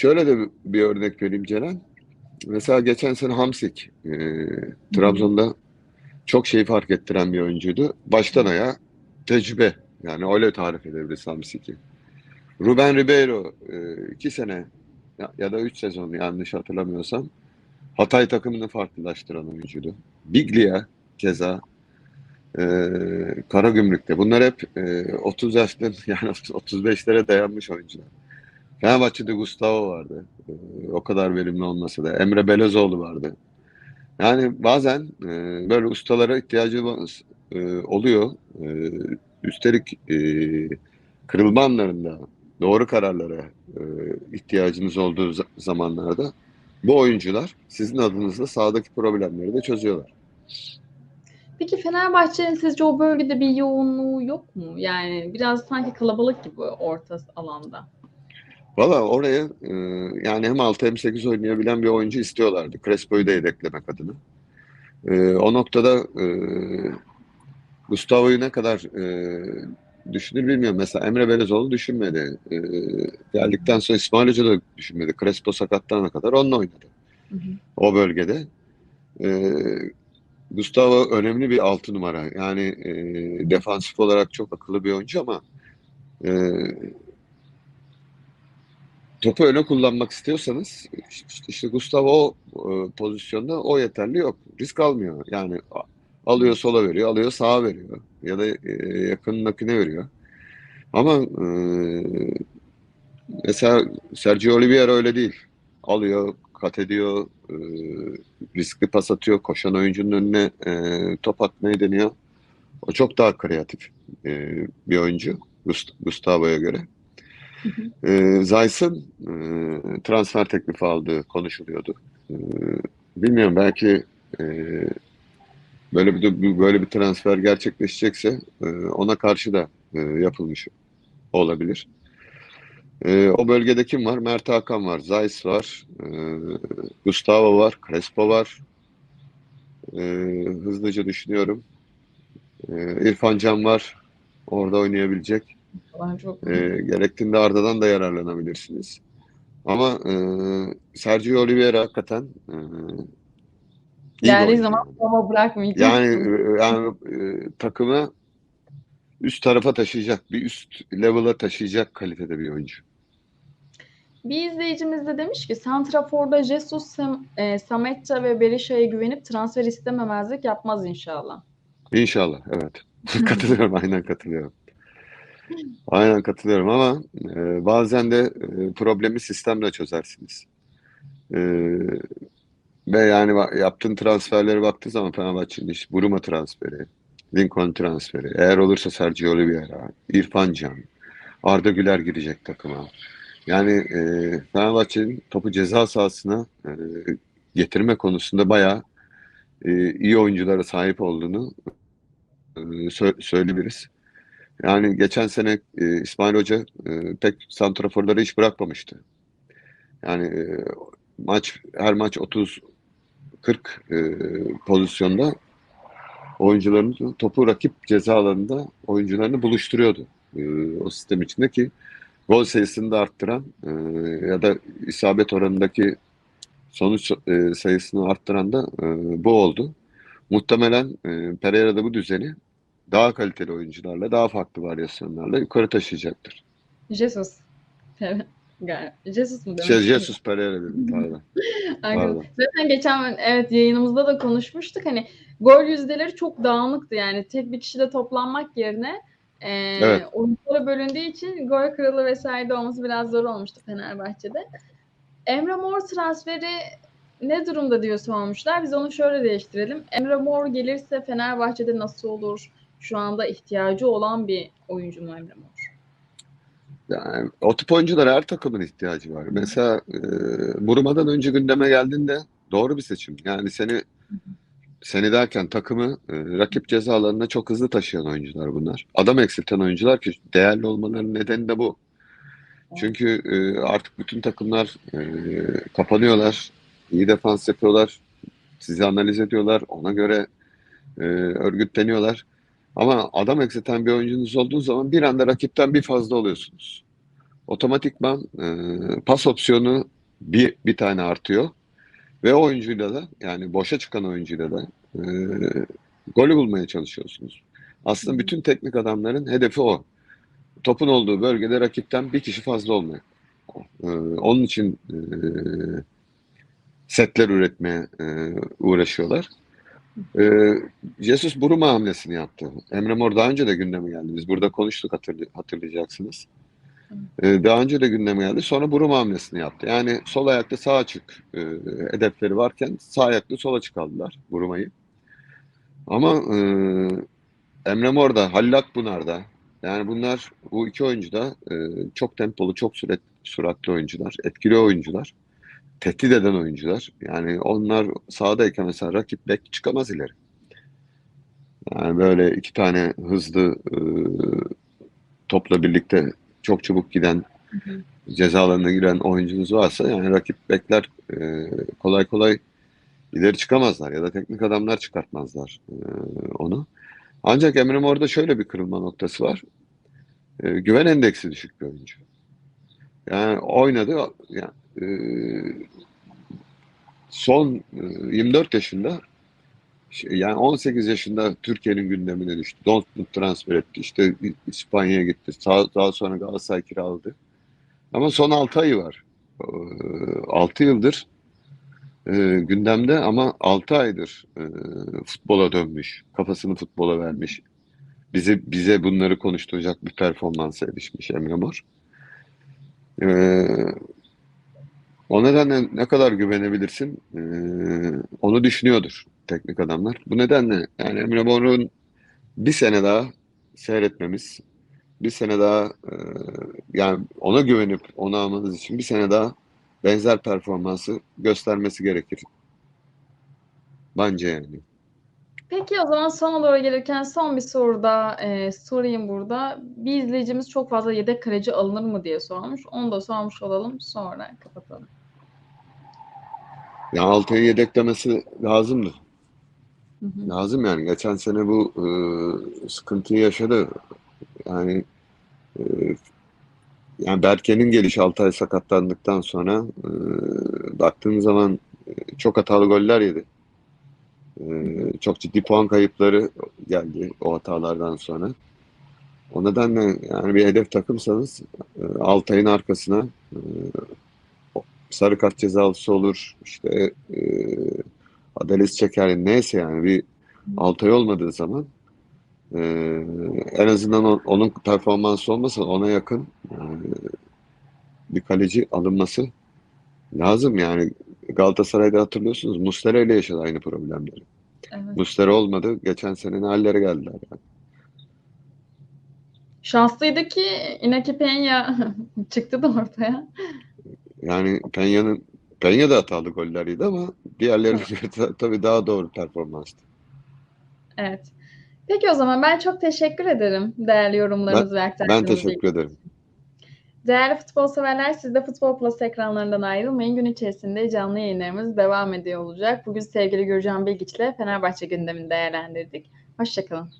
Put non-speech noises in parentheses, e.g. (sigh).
şöyle de bir, örnek vereyim Ceren. Mesela geçen sene Hamsik e, Trabzon'da çok şey fark ettiren bir oyuncuydu. Baştan ayağa tecrübe. Yani öyle tarif edebiliriz Hamsik'i. Ruben Ribeiro e, iki sene ya, ya da üç sezon yanlış hatırlamıyorsam Hatay takımını farklılaştıran oyuncuydu. Biglia keza e, Karagümrük'te. Bunlar hep e, 30 yaşlı (laughs) yani 35'lere dayanmış oyuncular. Fenerbahçe'de Gustavo vardı. E, o kadar verimli olmasa da. Emre Belezoğlu vardı. Yani bazen e, böyle ustalara ihtiyacımız e, oluyor. E, üstelik e, kırılma anlarında doğru kararlara e, ihtiyacınız olduğu za- zamanlarda bu oyuncular sizin adınızda sahadaki problemleri de çözüyorlar. Peki Fenerbahçe'nin sizce o bölgede bir yoğunluğu yok mu? Yani biraz sanki kalabalık gibi orta alanda. Valla oraya e, yani hem 6 hem 8 oynayabilen bir oyuncu istiyorlardı. Crespo'yu da yedeklemek adına. E, o noktada e, Gustavo'yu ne kadar e, düşünür bilmiyorum. Mesela Emre Belezoğlu düşünmedi. E, geldikten sonra İsmail Hoca da düşünmedi. Crespo sakatlanana kadar onunla oynadı. Hı hı. O bölgede. E, Gustavo önemli bir altı numara. Yani e, defansif olarak çok akıllı bir oyuncu ama e, topu öne kullanmak istiyorsanız işte, işte Gustavo o e, pozisyonda o yeterli yok. Risk almıyor. Yani alıyor sola veriyor, alıyor sağa veriyor ya da e, yakınındakine veriyor. Ama e, mesela Sergio Oliveira öyle değil. Alıyor, kat ediyor, e, riskli pas atıyor, koşan oyuncunun önüne e, top atmayı deniyor. O çok daha kreatif e, bir oyuncu Gust- Gustavo'ya göre. E, Zayt'sın e, transfer teklifi aldığı konuşuluyordu. E, bilmiyorum belki e, böyle bir böyle bir transfer gerçekleşecekse e, ona karşı da e, yapılmış olabilir. E, o bölgede kim var? Mert Hakan var, Zayt var, e, Gustavo var, Crespo var. E, hızlıca düşünüyorum. E, İrfan Can var. Orada oynayabilecek. Ben çok E, gerektiğinde Arda'dan da yararlanabilirsiniz. Ama e, Sergio Oliveira hakikaten e, geldiği zaman ama bırakmayacak. Yani, e, yani e, takımı üst tarafa taşıyacak, bir üst level'a taşıyacak kalitede bir oyuncu. Bir izleyicimiz de demiş ki Santrafor'da Jesus, Sam, e, Sametça ve Berisha'ya güvenip transfer istememezlik yapmaz inşallah. İnşallah, evet. (laughs) Katılıyorum, aynen katılıyorum. Aynen katılıyorum ama e, bazen de e, problemi sistemle çözersiniz. E, ve yani yaptığın transferlere baktığı zaman Fenerbahçe'nin işte Buruma transferi, Lincoln transferi, eğer olursa Sergio Oliveira, İrfan Can, Arda Güler girecek takıma. Yani e, Fenerbahçe'nin topu ceza sahasına e, getirme konusunda bayağı e, iyi oyunculara sahip olduğunu e, sö- söyleyebiliriz. Yani geçen sene e, İsmail Hoca e, pek santraforları hiç bırakmamıştı. Yani e, maç her maç 30 40 e, pozisyonda oyuncuların topu rakip ceza alanında oyuncularını buluşturuyordu. E, o sistem içinde ki gol sayısını da arttıran e, ya da isabet oranındaki sonuç e, sayısını arttıran da e, bu oldu. Muhtemelen e, Pereira da bu düzeni daha kaliteli oyuncularla, daha farklı varyasyonlarla yukarı taşıyacaktır. Jesus. (laughs) Jesus mu demek? Şey, Jesus Pereira dedim (laughs) pardon. Aynen. Pardon. Zaten geçen evet yayınımızda da konuşmuştuk. Hani gol yüzdeleri çok dağınıktı yani. Tek bir kişide toplanmak yerine e, Evet. oyunculara bölündüğü için gol kralı vesaire de olması biraz zor olmuştu Fenerbahçe'de. Emre Mor transferi ne durumda diyor sormuşlar. Biz onu şöyle değiştirelim. Emre Mor gelirse Fenerbahçe'de nasıl olur? Şu anda ihtiyacı olan bir oyuncu mu Emre Mor? Yani, o tip oyunculara her takımın ihtiyacı var. Mesela e, Buruma'dan önce gündeme geldiğinde doğru bir seçim. Yani seni seni derken takımı e, rakip ceza alanına çok hızlı taşıyan oyuncular bunlar. Adam eksilten oyuncular ki değerli olmalarının nedeni de bu. Çünkü e, artık bütün takımlar e, kapanıyorlar, iyi defans yapıyorlar, sizi analiz ediyorlar, ona göre e, örgütleniyorlar. Ama adam eksilten bir oyuncunuz olduğu zaman bir anda rakipten bir fazla oluyorsunuz. otomatikman e, pas opsiyonu bir, bir tane artıyor. Ve o oyuncuyla da yani boşa çıkan oyuncuyla da e, golü bulmaya çalışıyorsunuz. Aslında bütün teknik adamların hedefi o. Topun olduğu bölgede rakipten bir kişi fazla olmak. E, onun için e, setler üretmeye e, uğraşıyorlar. E, Jesus Buruma hamlesini yaptı. Emre Mor daha önce de gündeme geldi. Biz burada konuştuk hatırlı- hatırlayacaksınız. E, daha önce de gündeme geldi. Sonra Buruma hamlesini yaptı. Yani sol ayaklı sağ açık e, hedefleri varken sağ ayaklı sol açık aldılar Buruma'yı. Ama e, Emre Mor da Halil Akbunar da yani bunlar bu iki oyuncu da e, çok tempolu, çok sürat, süratli oyuncular, etkili oyuncular, tehdit eden oyuncular. Yani onlar sahadayken mesela rakip bek çıkamaz ileri. Yani böyle iki tane hızlı e, topla birlikte çok çabuk giden ceza alanına giren oyuncunuz varsa yani rakip bekler e, kolay kolay ileri çıkamazlar ya da teknik adamlar çıkartmazlar e, onu. Ancak Emre Mor'da şöyle bir kırılma noktası var. E, güven endeksi düşük bir oyuncu. Yani oynadı yani, e, son e, 24 yaşında yani 18 yaşında Türkiye'nin gündemine düştü. Dortmund transfer etti. İşte İspanya'ya gitti. Daha, daha sonra Galatasaray kiraladı. Ama son 6 ayı var. 6 yıldır e, gündemde ama 6 aydır e, futbola dönmüş. Kafasını futbola vermiş. Bize bize bunları konuşturacak bir performansa erişmiş Emre Mor. E, o nedenle ne kadar güvenebilirsin e, onu düşünüyordur teknik adamlar. Bu nedenle yani Emre Mor'un bir sene daha seyretmemiz, bir sene daha e, yani ona güvenip onu almanız için bir sene daha benzer performansı göstermesi gerekir. Bence yani. Peki o zaman sona doğru gelirken son bir soru da e, sorayım burada. Bir izleyicimiz çok fazla yedek kaleci alınır mı diye sormuş. Onu da sormuş olalım sonra kapatalım. Ya Altay'ı yedeklemesi lazımdı. Hı hı. Lazım yani. Geçen sene bu e, sıkıntıyı yaşadı. Yani e, yani Berke'nin gelişi Altay sakatlandıktan sonra e, baktığın zaman e, çok hatalı goller yedi. E, çok ciddi puan kayıpları geldi o hatalardan sonra. O nedenle yani bir hedef takımsanız e, Altay'ın arkasına e, sarı kart cezalısı olur işte e, Adalet çeker neyse yani bir Altay olmadığı zaman e, en azından onun performansı olmasa ona yakın bir kaleci alınması lazım yani Galatasaray'da hatırlıyorsunuz Muslera ile yaşadı aynı problemleri. Evet. Muslera olmadı geçen sene ne hallere geldiler yani. Şanslıydı ki Inaki Peña (laughs) çıktı da ortaya. Yani Peña'nın Peña da hatalı goller yedi ama diğerleri (laughs) tabii daha doğru performanstı. Evet. Peki o zaman ben çok teşekkür ederim değerli yorumlarınız ve Ben aktarlarınız için. teşekkür ederim. Değerli futbol severler siz de Futbol Plus ekranlarından ayrılmayın. Gün içerisinde canlı yayınlarımız devam ediyor olacak. Bugün sevgili Gürcan Bilgiç'le Fenerbahçe gündemini değerlendirdik. Hoşçakalın.